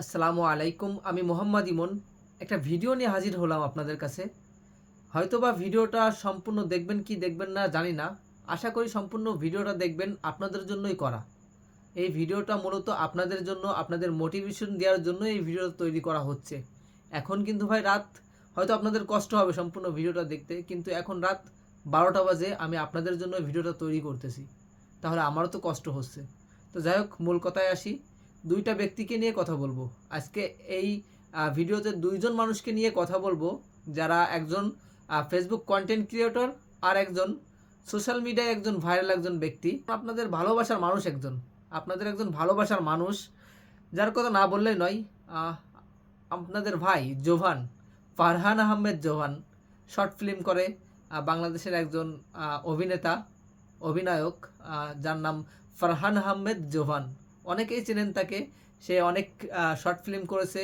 আসসালামু আলাইকুম। আমি মোহাম্মদ ইমন। একটা ভিডিও নিয়ে হাজির হলাম আপনাদের কাছে। হয়তোবা ভিডিওটা সম্পূর্ণ দেখবেন কি দেখবেন না জানি না। আশা করি সম্পূর্ণ ভিডিওটা দেখবেন আপনাদের জন্যই করা। এই ভিডিওটা মূলত আপনাদের জন্য, আপনাদের মোটিভেশন দেওয়ার জন্য এই ভিডিওটা তৈরি করা হচ্ছে। এখন কিন্তু ভাই রাত, হয়তো আপনাদের কষ্ট হবে সম্পূর্ণ ভিডিওটা দেখতে, কিন্তু এখন রাত বারোটা বাজে, আমি আপনাদের জন্য ভিডিওটা তৈরি করতেছি। তাহলে আমারও তো কষ্ট হচ্ছে। তো যাই হোক, মূল কথায় আসি। দুইটা ব্যক্তিকে নিয়ে কথা বলব। আজকে এই ভিডিওতে দুইজন মানুষকে নিয়ে কথা বলব, যারা একজন ফেসবুক কন্টেন্ট ক্রিয়েটর আর একজন সোশ্যাল মিডিয়ায় একজন ভাইরাল একজন ব্যক্তি। আপনাদের ভালোবাসার মানুষ একজন। আপনাদের একজন ভালোবাসার মানুষ, যার কথা না বললেই নয় আপনাদের ভাই জোভান ফারহান আহমেদ জোভান শর্ট ফিল্ম করে বাংলাদেশের একজন অভিনেতা, অভিনায়ক যার নাম ফারহান আহমেদ জোভান অনেকেই চেনেন তাকে। সে অনেক শর্ট ফিল্ম করেছে।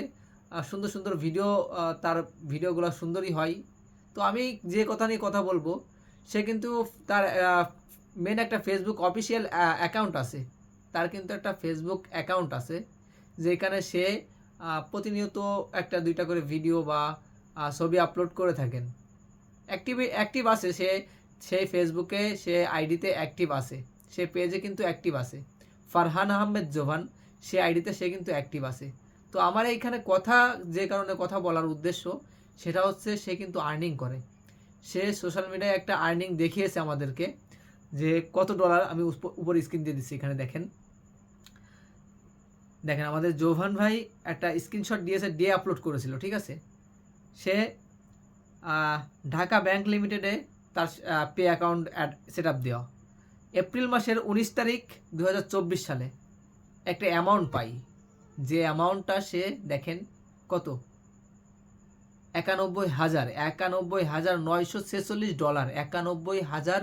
সুন্দর সুন্দর ভিডিও তার ভিডিওগুলো সুন্দরই হয়। তো আমি যে কথা নিয়ে কথা বলব, সে কিন্তু তার মেন একটা ফেসবুক অফিসিয়াল অ্যাকাউন্ট আছে। তার কিন্তু একটা ফেসবুক অ্যাকাউন্ট আছে, যেখানে সে প্রতিনিয়ত একটা, দুইটা করে ভিডিও বা ছবি আপলোড করে থাকেন। অ্যাক্টিভ অ্যাক্টিভ আছে, সে, সেই ফেসবুকে সে আইডিতে অ্যাক্টিভ আছে। সে পেজে কিন্তু অ্যাক্টিভ আছে। ফারহান আহমেদ জোভান সে আইডিতে সে কিন্তু অ্যাক্টিভ আছে। তো আমার এইখানে কথা, যে কারণে কথা বলার উদ্দেশ্য, সেটা হচ্ছে সে কিন্তু আর্নিং করে। সে সোশ্যাল মিডিয়ায় একটা আর্নিং দেখিয়েছে আমাদেরকে, যে কত ডলার আমি উপর স্ক্রিন দিয়ে দিচ্ছি, এখানে দেখেন। দেখেন, আমাদের জোভান ভাই একটা স্ক্রিনশট দিয়েছে ডে আপলোড করেছিল, ঠিক আছে? সে ঢাকা ব্যাংক লিমিটেডে তার pay account add set up দেওয়া। এপ্রিল মাসের উনিশ তারিখ দু হাজার চব্বিশ সালে একটা অ্যামাউন্ট পাই। যে অ্যামাউন্টটা সে, দেখেন, কত? একানব্বই হাজার একানব্বই হাজার নয়শো ছেচল্লিশ ডলার একানব্বই হাজার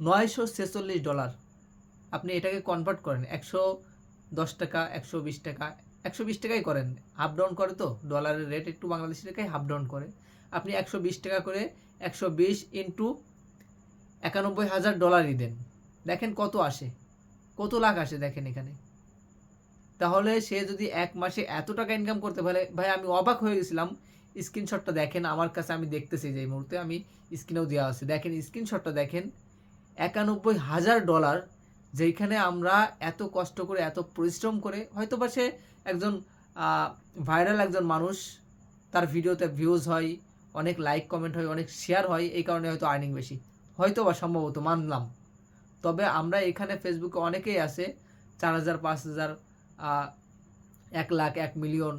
নয়শো ছেচল্লিশ ডলার আপনি এটাকে কনভার্ট করেন, একশো দশ টাকা, একশো বিশ টাকা, একশো বিশ টাকাই করেন। হাফ ডাউন করে তো ডলারের রেট একটু বাংলাদেশি টাকায় হাফ ডাউন করে। আপনি একশো বিশ টাকা করে, একশো বিশ ইন্টু একানব্বই হাজার ডলারই দেন। দেখেন কত আসে, কত লাখ আসে দেখেন এখানে। তাহলে সে যদি এক মাসে এত টাকা ইনকাম করতে পারে, ভাই আমি অবাক হয়ে গেছিলাম স্ক্রিনশটটা দেখেন, আমার কাছে আমি দেখতেছি যে এই মুহূর্তে আমি স্ক্রিনেও দেওয়া আছে। দেখেন স্ক্রিনশটটা দেখেন, একানব্বই হাজার ডলার যেখানে আমরা এত কষ্ট করে, এত পরিশ্রম করে হয়তো বা সে একজন ভাইরাল একজন মানুষ, তার ভিডিওতে ভিউজ হয়, অনেক লাইক কমেন্ট হয়, অনেক শেয়ার হয়, এই কারণে হয়তো আর্নিং বেশি। হয়তো বা সম্ভবত মানলাম। তবে আমরা এখানে ফেসবুকে অনেকেই আছে, চার হাজার, পাঁচ হাজার এক লাখ, এক মিলিয়ন,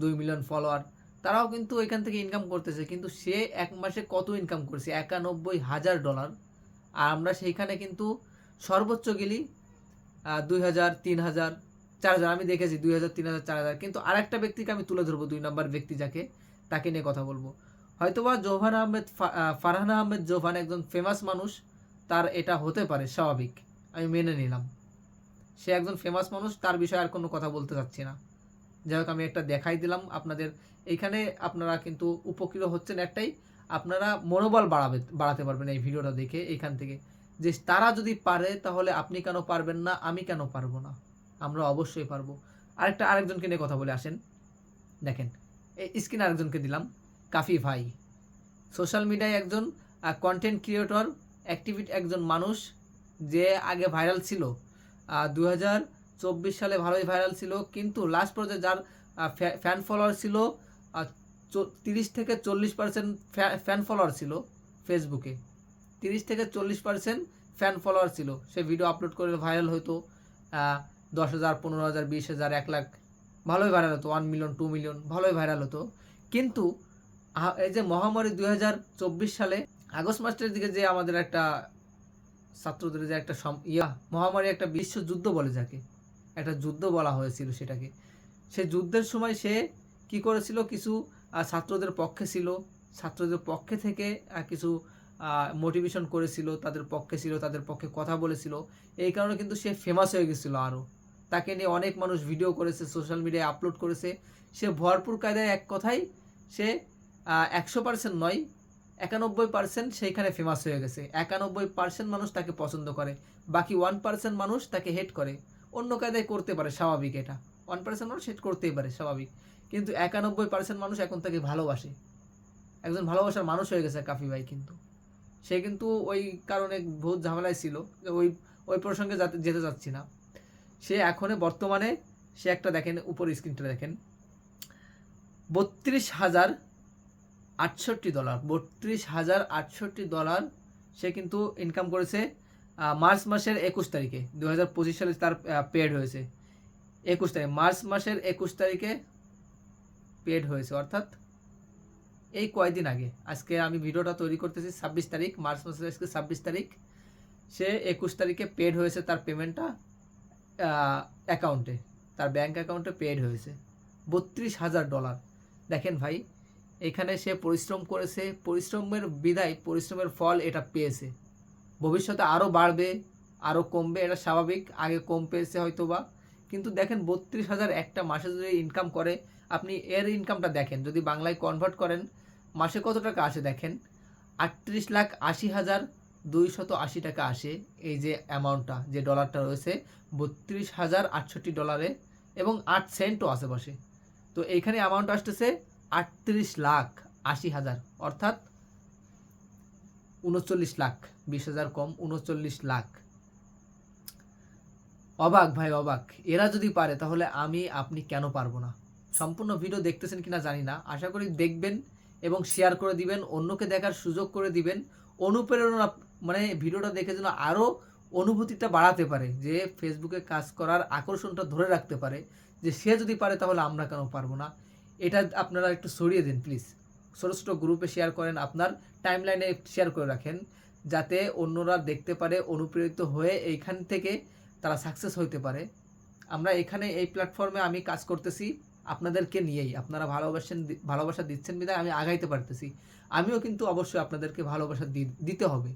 দুই মিলিয়ন ফলোয়ার তারাও কিন্তু এখান থেকে ইনকাম করতেছে, কিন্তু সে এক মাসে কত ইনকাম করছে? একানব্বই হাজার ডলার আর আমরা সেইখানে কিন্তু সর্বোচ্চ গেলি দুই হাজার, তিন হাজার, চার হাজার, আমি দেখেছি দুই হাজার, তিন হাজার, চার হাজার। কিন্তু আরেকটা ব্যক্তিকে আমি তুলে ধরবো, দুই নম্বর ব্যক্তি যাকে, তাকে নিয়ে কথা বলব। হয়তোবা জোহান আহমেদ ফারহান আহমেদ জোহান একজন ফেমাস মানুষ তার এটা হতে পারে স্বাভাবিক। আমি মেনে নিলাম। সে একজন ফেমাস মানুষ, তার বিষয়ে আর কোনো কথা বলতে চাচ্ছি না। যাই হোক, আমি একটা দেখাই দিলাম আপনাদের। এইখানে আপনারা কিন্তু উপকৃত হচ্ছেন একটাই, আপনারা মনোবল বাড়াবে, বাড়াতে পারবেন এই ভিডিওটা দেখে এইখান থেকে। যে তারা যদি পারে, তাহলে আপনি কেন পারবেন না, আমি কেন পারব না? আমরা অবশ্যই পারব। আরেকটা, আরেকজনকে নিয়ে কথা বলে আসেন। দেখেন, এই স্ক্রিন আরেকজনকে দিলাম। কাফি ভাই সোশ্যাল মিডিয়ায় একজন কন্টেন্ট ক্রিয়েটর অ্যাক্টিভিট একজন মানুষ যে আগে ভাইরাল ছিল দু হাজার চব্বিশ সালে ভালোই ভাইরাল ছিল, কিন্তু লাস্ট পর্যায়ে যার ফ্যান ফলোয়ার ছিল তিরিশ থেকে চল্লিশ পার্সেন্ট ফ্যান ফলোয়ার ছিল ফেসবুকে তিরিশ থেকে চল্লিশ পার্সেন্ট ফ্যান ফলোয়ার ছিল। সে ভিডিও আপলোড করে ভাইরাল হতো দশ হাজার, পনেরো হাজার, বিশ হাজার, এক লাখ। ভালোই ভাইরাল হতো ওয়ান মিলিয়ন টু মিলিয়ন ভালোই ভাইরাল হতো। কিন্তু এই যে মহামারী দুই হাজার চব্বিশ সালে আগস্ট মাসের দিকে যে আমাদের একটা ছাত্রদের যে একটা ইয়া, মহামারী একটা বিশ্বযুদ্ধ বলে যাকে। একটা যুদ্ধ বলা হয়েছিল সেটাকে। সে যুদ্ধের সময় সে কি করেছিল? কিছু ছাত্রদের পক্ষে ছিল। ছাত্রদের পক্ষে থেকে কিছু মোটিভেশন করেছিল। তাদের পক্ষে ছিল, তাদের পক্ষে কথা বলেছিল। এই কারণে কিন্তু সে ফেমাস হয়ে গেছিল আরও তাকে নিয়ে অনেক মানুষ ভিডিও করেছে সোশ্যাল মিডিয়ায় আপলোড করেছে। সে ভরপুর কায়দায় এক কথায় সে একশো পার্সেন্ট নয় একানব্বই পার্সেন্ট সেইখানে ফেমাস হয়ে গেছে। একানব্বই পার্সেন্ট মানুষ তাকে পছন্দ করে। বাকি ওয়ান পার্সেন্ট মানুষ তাকে হেট করে। অন্য কায়দায় করতে পারে, স্বাভাবিক এটা। ওয়ান পার্সেন্ট মানুষ সেট করতেই পারে, স্বাভাবিক। কিন্তু একানব্বই পার্সেন্ট মানুষ এখন তাকে ভালোবাসে। একজন ভালোবাসার মানুষ হয়ে গেছে কাফি ভাই কিন্তু। সে কিন্তু ওই কারণে বহুত ঝামেলায় ছিল যে ওই ওই প্রসঙ্গে যাতে, যেতে চাচ্ছি না। সে এখন বর্তমানে সে একটা দেখেন উপর স্ক্রিনটা দেখেন। বত্রিশ হাজার আটষট্টি ডলার, বত্রিশ হাজার আটষট্টি ডলার সে কিন্তু ইনকাম করেছে মার্চ মাসের একুশ তারিখে দু হাজার পঁচিশ সালে তার পেড হয়েছে। একুশ তারিখ, মার্চ মাসের একুশ তারিখে পেড হয়েছে, অর্থাৎ এই কয়দিন আগে। আজকে আমি ভিডিওটা তৈরি করতেছি ছাব্বিশ তারিখ, মার্চ মাসের আজকে ছাব্বিশ তারিখ। সে একুশ তারিখে পেড হয়েছে তার পেমেন্টটা অ্যাকাউন্টে তার ব্যাঙ্ক অ্যাকাউন্টে পেড হয়েছে। বত্রিশ হাজার ডলার। দেখেন ভাই এখানে সে পরিশ্রম করেছে, পরিশ্রমের বিদায়, পরিশ্রমের ফল এটা পেয়েছে। ভবিষ্যতে আরও বাড়বে আরও কমবে, এটা স্বাভাবিক, আগে কম পেয়েছে হয়তো বা কিন্তু দেখেন বত্রিশ হাজার একটা মাসে যদি ইনকাম করে, আপনি এর ইনকামটা দেখেন, যদি বাংলায় কনভার্ট করেন, মাসে কত টাকা আসে দেখেন? আটত্রিশ লাখ আশি হাজার দুইশত আশি টাকা আসে এই যে অ্যামাউন্টটা যে ডলারটা রয়েছে, বত্রিশ হাজার আটষট্টি ডলারে এবং আট সেন্টও আশেপাশে তো এইখানে অ্যামাউন্ট আসতেছে আটত্রিশ লাখ আশি হাজার, অর্থাৎ উনচল্লিশ লাখ, বিশ হাজার কম উনচল্লিশ লাখ। অবাক ভাই, অবাক। এরা যদি পারে, তাহলে আমি, আপনি কেন পারব না? সম্পূর্ণ ভিডিও দেখতেছেন কিনা জানি না। আশা করি দেখবেন এবং শেয়ার করে দিবেন, অন্যকে দেখার সুযোগ করে দিবেন। অনুপ্রেরণা মানে ভিডিওটা দেখে যেন আরও অনুভূতিটা বাড়াতে পারে, যে ফেসবুকে কাজ করার আকর্ষণটা ধরে রাখতে পারে, যে সে যদি পারে, তাহলে আমরা কেন পারব না? এটা আপনারা একটু সরিয়ে দিন প্লিজ ছোটো ছোটো গ্রুপে শেয়ার করেন, আপনার টাইম লাইনে শেয়ার করে রাখেন, যাতে অন্যরা দেখতে পারে অনুপ্রেরিত হয়ে এইখান থেকে তারা সাকসেস হইতে পারে। আমরা এখানে এই প্ল্যাটফর্মে আমি কাজ করতেছি, আপনাদেরকে নিয়েই। আপনারা ভালোবাসেন, ভালোবাসা দিচ্ছেন বিধায় আমি আগাইতে পারতেছি। আমিও কিন্তু অবশ্যই আপনাদেরকে ভালোবাসা দিতে হবে।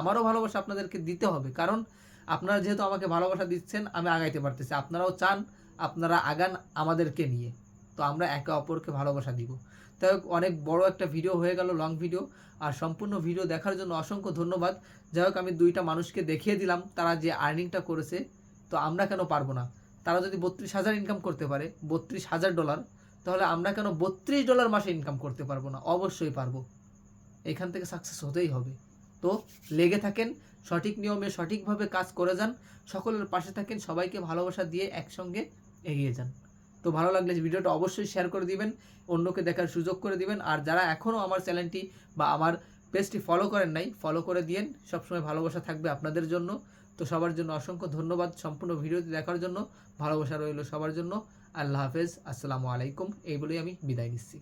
আমারও ভালোবাসা আপনাদেরকে দিতে হবে, কারণ আপনারা যেহেতু আমাকে ভালোবাসা দিচ্ছেন, আমি আগাইতে পারতেছি। আপনারাও চান, আপনারা আগান আমাদেরকে নিয়ে। তো আমরা একে অপরকে ভালোবাসা দিব। তাই অনেক বড় একটা ভিডিও হয়ে গেল লং ভিডিও আর সম্পূর্ণ ভিডিও দেখার জন্য অসংখ্য ধন্যবাদ। যাই হোক, আমি দুইটা মানুষকে দেখিয়ে দিলাম, তারা যে আর্নিংটা করেছে, তো আমরা কেন পারব না? তারা যদি বত্রিশ হাজার ইনকাম করতে পারে, বত্রিশ হাজার ডলার তাহলে আমরা কেন বত্রিশ ডলার মাসে ইনকাম করতে পারব না? অবশ্যই পারব। এখান থেকে সাকসেস হতেই হবে। তো লেগে থাকেন, সঠিক নিয়মে সঠিকভাবে কাজ করে যান, সকলের পাশে থাকেন, সবাইকে ভালোবাসা দিয়ে একসঙ্গে এগিয়ে যান। তো ভালো লাগলে ভিডিওটা অবশ্যই শেয়ার করে দিবেন, অন্যকে দেখার সুযোগ করে দিবেন। আর যারা এখনও আমার চ্যানেলটি বা আমার পেজটি ফলো করেন নাই ফলো করে দিয়েন। সবসময় ভালোবাসা থাকবে আপনাদের জন্য। তো সবার জন্য অসংখ্য ধন্যবাদ সম্পূর্ণ ভিডিওটি দেখার জন্য। ভালোবাসা রইল সবার জন্য। আল্লাহ হাফেজ। আসসালামু আলাইকুম। এই বলেই আমি বিদায় নিচ্ছি।